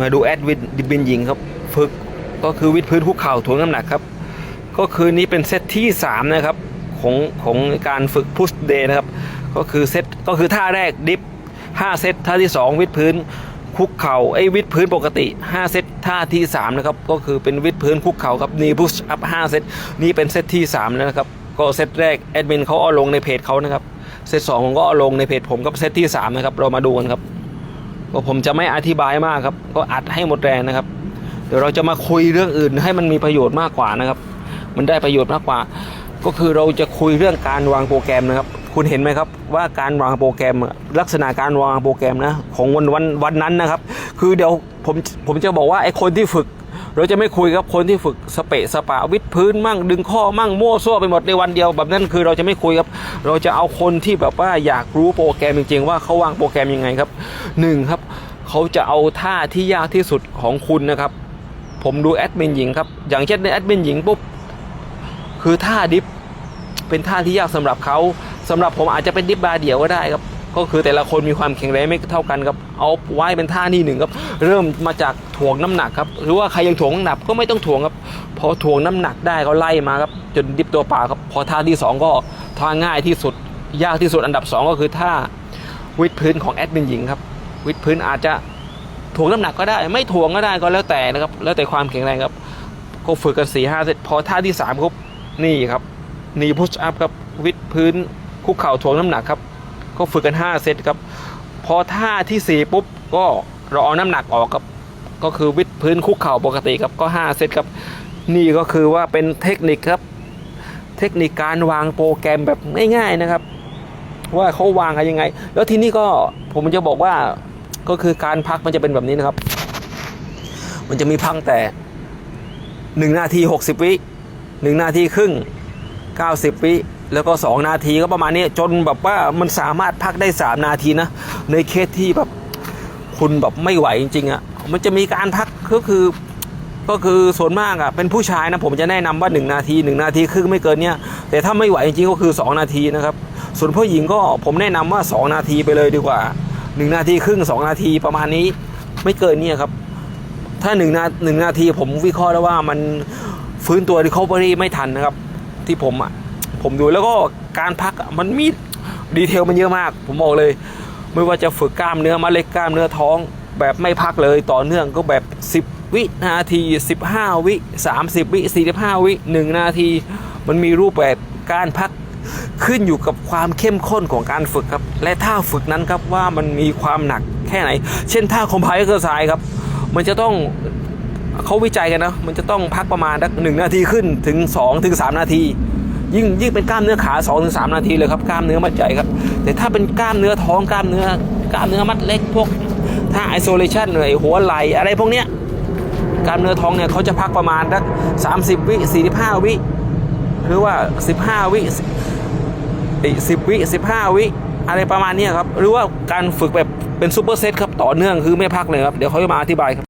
มาดูแอดวินดิบินหญิงครับ ฝึกก็คือวิดพื้นคุกเข่าถ่วงน้ำหนักครับ ก็คือนี้เป็นเซตที่ 3 นะครับ ของของการฝึกพุชเดย์นะครับ ก็คือเซตก็คือท่าแรกดิฟ5เซตท่าที่ 2 วิดพื้นคุกเข่าไอ้วิดพื้นปกติ 5 เซตท่าที่ 3 นะครับ ก็คือเป็นวิดพื้นคุกเข่าครับนี่พุชอัพ5เซตนี่เป็นเซตที่ 3 แล้วนะครับ ก็เซตแรกแอดมินเขาเอาลงในเพจเขานะครับเซตสองผมก็เอาลงในเพจผมกับเซตที่ 3 นะครับ เรามาดูกันครับ ก็ผมจะไม่อธิบายมากครับ ก็อัดให้หมดแรงนะครับ เดี๋ยวเราจะมาคุยเรื่องอื่นให้มันมีประโยชน์มากกว่านะครับ มันได้ประโยชน์มากกว่า ก็คือเราจะคุยเรื่องการวางโปรแกรมนะครับ คุณเห็นไหมครับว่าการวางโปรแกรมลักษณะการวางโปรแกรมนะของวันวันวันนั้นนะครับ คือเดี๋ยวผมผมจะบอกว่าไอ้คนที่ฝึก เราจะไม่คุยกับคนที่ฝึกสเปะสปะวิดพื้นมั่ง ดึงข้อมั่งมั่วซั่วไปหมดในวันเดียว แบบนั้นคือเราจะไม่คุยครับ เราจะเอาคนที่แบบว่าอยากรู้โปรแกรมจริง ๆ ว่าเขาวางโปรแกรมยังไงครับหนึ่งครับเขาจะเอาท่าที่ยากที่สุดของคุณนะครับ ผมดูแอดมินหญิงครับ อย่างเช่นในแอดมินหญิงปุ๊บคือท่าดิฟเป็นท่าที่ยากสำหรับเขาสำหรับผมอาจจะเป็นดิฟบาเดียวก็ได้ครับ ก็คือแต่ละคนมีความแข็งแรงไม่เท่ากันครับเอาไว้เป็นท่าที่หนึ่งครับเริ่มมาจากถ่วงน้ำหนักครับหรือว่าใครยังถ่วงน้ำหนักก็ไม่ต้องถ่วงครับพอถ่วงน้ำหนักได้ก็ไล่มาครับจนดิฟตัวป่าครับพอท่าที่สองก็ท่าง่ายที่สุดยากที่สุดอันดับสองก็คือท่าวิดพื้นของแอดมินหญิงครับวิดพื้นอาจจะถ่วงน้ำหนักก็ได้ ไม่ถ่วงก็ได้ก็แล้วแต่นะครับแล้วแต่ความแข็งแรงครับก็ฝึกกันสี่ห้าเซตพอท่าที่สามครับนี่ครับนีพุชอัพครับวิดพื้นคุกเข่าถ่วงน้ำหนักครับ ก็ฝึกกัน 5 เซตครับ พอท่าทีสี่4 ปุ๊บ ก็เราเอาน้ำหนักออกครับ ก็คือวิดพื้นคุกเข่าปกติครับ ก็ 5 เซตครับ นี่ก็คือว่าเป็นเทคนิคครับ เทคนิคการวางโปรแกรมแบบง่ายๆนะครับ ว่าเขาวางกันยังไง แล้วทีนี้ก็ผมจะบอกว่าก็คือการพักมันจะเป็นแบบนี้นะครับ มันจะมีพักแต่1นาที60 วิ1นาทีครึ่ง 90 วิ แล้วก็ 2 นาทีก็ประมาณนี้จนแบบว่ามันสามารถพักได้ 3 นาทีนะ ในเคสที่แบบคุณแบบไม่ไหวจริงๆอะ่ะมันจะมีการพักก็คือก็คือส่วนมากอะ่ะเป็นผู้ชายนะผมจะแนะนำว่า 1 นาที 1 นาทีครึ่งไม่เกินเนี้ยแต่ถ้าไม่ไหวจริงๆก็คือ 2 นาทีนะครับส่วนผู้หญิงก็ผมแนะนำว่า 2 นาทีไปเลยดีกว่า 1 นาทีครึ่ง 2 นาทีประมาณนี้ไม่เกินเนี้ครับ ถ้าหนึ่งนาหนึ่งนาทีผมวิเคราะห์แล้วว่ามันฟื้นตัว recovery ไม่ทันนะครับ ที่ผมอะ ผมดูแล้วก็การพักมันมีดีเทลมันเยอะมาก ผมบอกเลย ไม่ว่าจะฝึกกล้ามเนื้อมาเล็กกล้ามเนื้อท้อง แบบไม่พักเลยต่อเนื่องก็แบบ 10 วินาที 15 วิ 30 วิ 45 วิ 1 นาที มันมีรูปแบบการพักขึ้นอยู่กับความเข้มข้นของการฝึกครับ และท่าฝึกนั้นครับว่ามันมีความหนักแค่ไหน เช่นท่าคอมไพเออร์ไซครับ มันจะต้องเขาวิจัยกันนะ มันจะต้องพักประมาณสักหนึ่งนาทีขึ้นถึง2ถึง3นาที ยิ่งยิ่งเป็นกล้ามเนื้อขา2ถึง3นาทีเลยครับกล้ามเนื้อมัดใหญ่ครับ แต่ถ้าเป็นกล้ามเนื้อท้องกล้ามเนื้อกล้ามเนื้อมัดเล็กพวกท่าไอโซเลชันเลยหัวไหล่อะไรพวกเนี้ยกล้ามเนื้อท้องเนี่ยเขาจะพักประมาณสัก30วิ45วิหรือว่า 15 วิสิบวิสิบห้าวิอะไรประมาณนี้ครับ หรือว่าการฝึกแบบเป็นซูเปอร์เซตครับต่อเนื่องคือไม่พักเลยครับ เดี๋ยวเขาจะมาอธิบายครับ